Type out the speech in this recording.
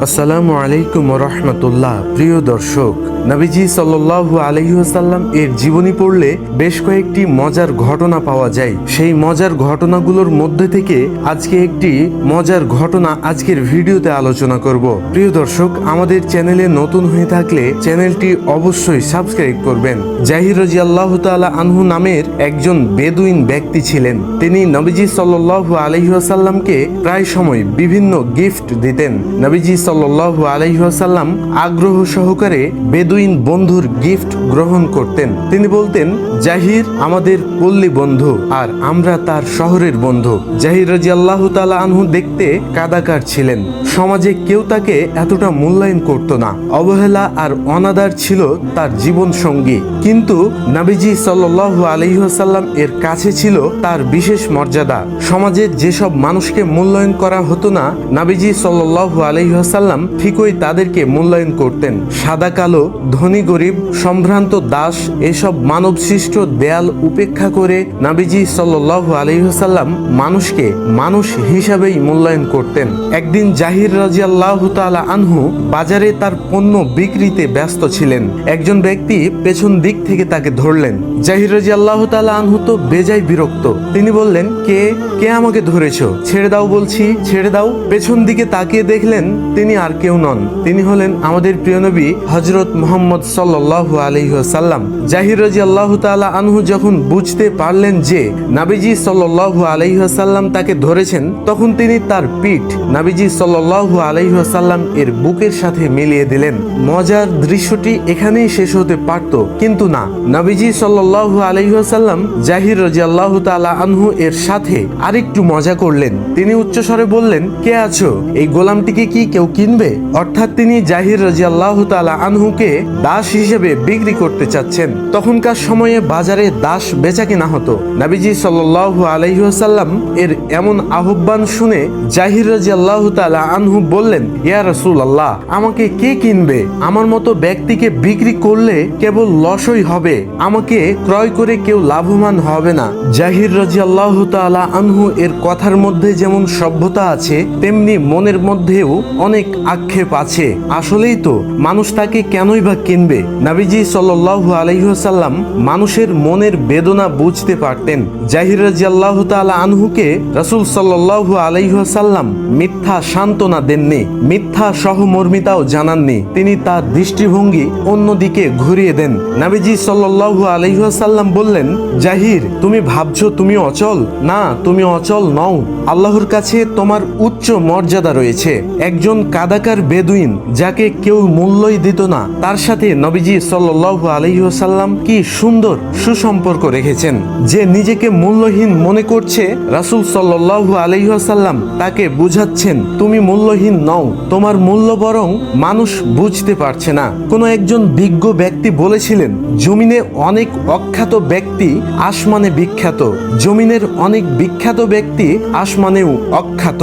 আসসালামু আলাইকুম রহমতুল্লাহ। প্রিয় দর্শক নবীজি সাল্লু আলহিহাসাল্লাম এর জীবনী পড়লে বেশ কয়েকটি মজার ঘটনা পাওয়া যায়। সেই মজার ঘটনাগুলোর মধ্যে থেকে আজকে একটি মজার ঘটনা আজকের ভিডিওতে আলোচনা করব। প্রিয় দর্শক, আমাদের চ্যানেলে নতুন হয়ে থাকলে চ্যানেলটি অবশ্যই সাবস্ক্রাইব করবেন। জাহির রাজি আল্লাহ তালা আনহু নামের একজন বেদুইন ব্যক্তি ছিলেন। তিনি নবীজি সাল্লু আলহিহাসাল্লামকে প্রায় সময় বিভিন্ন গিফট দিতেন। নবীজি সাল্লু আলহিহাসাল্লাম আগ্রহ সহকারে বেদুইন বন্ধুর গিফট গ্রহণ করতেন। তিনি বলতেন, জাহির আমাদের পল্লী বন্ধু আর আমরা তার শহরের বন্ধু। জাহির রাজি আল্লাহ তালা আনহু দেখতে কাদাকার ছিলেন। সমাজে কেউ তাকে এতটা মূল্যায়ন করত না। অবহেলা আর অনাদার ছিল তার জীবন সঙ্গী কিন্তু নাবিজি সাল্লু আলহিহাসাল্লাম এর কাছে ছিল তার বিশেষ মর্যাদা। সমাজে যেসব মানুষকে মূল্যায়ন করা হতো না, নাবিজি সাল্লু আলহিহাসাল্লাম ঠিকই তাদেরকে মূল্যায়ন করতেন। সাদা কালো ধনী গরিব, সম্ভ্রান্ত দাস, এসব মানব সৃষ্ট দেয়াল উপেক্ষা করে নাবিজি সাল্লু আলহিহাসাল্লাম মানুষকে মানুষ হিসাবেই মূল্যায়ন করতেন। একদিন জাহির রাজি আল্লাহ আনহু বাজারে তার পণ্য বিক্রিতে ব্যস্ত ছিলেন। একজন ব্যক্তি পেছন দিক থেকে তাকে ধরলেন। জাহির রাজি আল্লাহ আনহু তো বেজায় বিরক্ত। তিনি বললেন, কে? কে আমাকে ধরেছো? ছেড়ে দাও বলছি, ছেড়ে দাও। পেছন দিকে তাকিয়ে দেখলেন তিনি আর কেউ নন। তিনি হলেন আমাদের প্রিয় নবী হজরত মোহাম্মদ সাল্লাল্লাহু আলাইহি ওয়াসাল্লাম, জাহির রাজি আল্লাহ তাআলা আনহু যখন বুঝতে পারলেন যে নাবিজি সাল্লাল্লাহু আলাইহি ওয়াসাল্লাম তাকে ধরেছেন, তখন তিনি তার পিঠ নাবিজি সাল্লাল্লাহু আলাইহি ওয়াসাল্লাম এর বুকের সাথে মিলিয়ে দিলেন। মজার দৃশ্যটি এখানেই শেষ হতে পারত, কিন্তু না, নাবিজি সাল্লাল্লাহু আলাইহি ওয়াসাল্লাম জাহির আল্লাহ তালা আনহু এর সাথে আরেকটু মজা করলেন। তিনি উচ্চস্বরে বললেন, কে আছো? এই গোলামটিকে কি কেউ কিনবে? অর্থাৎ তিনি জাহির রাদিয়াল্লাহু তাআলা আনহুকে দাস হিসেবে বিক্রি করতে চাচ্ছেন। তখনকার সময়ে বাজারে দাস বেচা কিনা হতো। নাবিজি সাল্লাল্লাহু আলাইহি এর এমন আহ্বান শুনে জাহির রাদিয়াল্লাহু তাআলা আনহু বললেন, ইয়া রাসূলুল্লাহ, আমাকে কে কিনবে? আমার মতো ব্যক্তিকে বিক্রি করলে কেবল লসই হবে। আমাকে ক্রয় করে কেউ লাভবান হবে না। জাহির রাজি আল্লাহ তালা আনহু এর কথার মধ্যে যেমন সভ্যতা আছে, তেমনি মনের মধ্যেও অনেক আক্ষেপ আছে। আসলেই তো, মানুষ তাকে কেনই বা কিনবে, নাবিজি সাল্লাল্লাহু আলাইহাল্লাম মানুষের মনের বেদনা বুঝতে পারতেন। জাহির রাজি আল্লাহ তালা আনহুকে রাসুল সাল্লাল্লাহু আলাইহাল্লাম মিথ্যা সান্ত্বনা দেননি, মিথ্যা সহমর্মিতাও জানাননি। তিনি তার দৃষ্টিভঙ্গি অন্যদিকে ঘুরিয়ে দেন। নাবিজি সাল্লাল্লাহু আলাইহাল্লাম বললেন, জাহির, তুমি ভাবছ তুমি অচল? না, তুমি অচল নও। আল্লাহর কাছে তোমার উচ্চ মর্যাদা রয়েছে। একজন কাদাকার বেদুইন যাকে কেউ মূল্যই দিত না, তার সাথে নবীজি সাল্লাল্লাহু আলাইহাল্লাম কি সুন্দর সুসম্পর্ক রেখেছেন? যে নিজেকে মূল্যহীন মনে করছে, রাসূল সাল্লাল্লাহু আলাইহাল্লাম তাকে বুঝাচ্ছেন, তুমি মূল্যহীন নও, তোমার মূল্য বরং মানুষ বুঝতে পারছে না। কোনো একজন বিজ্ঞ ব্যক্তি বলেছিলেন, জমিনে অনেক অখ্যাত ব্যক্তি আসমানে বিখ্যাত, জমিনের অনেক বিখ্যাত ব্যক্তি আসমানেও অখ্যাত।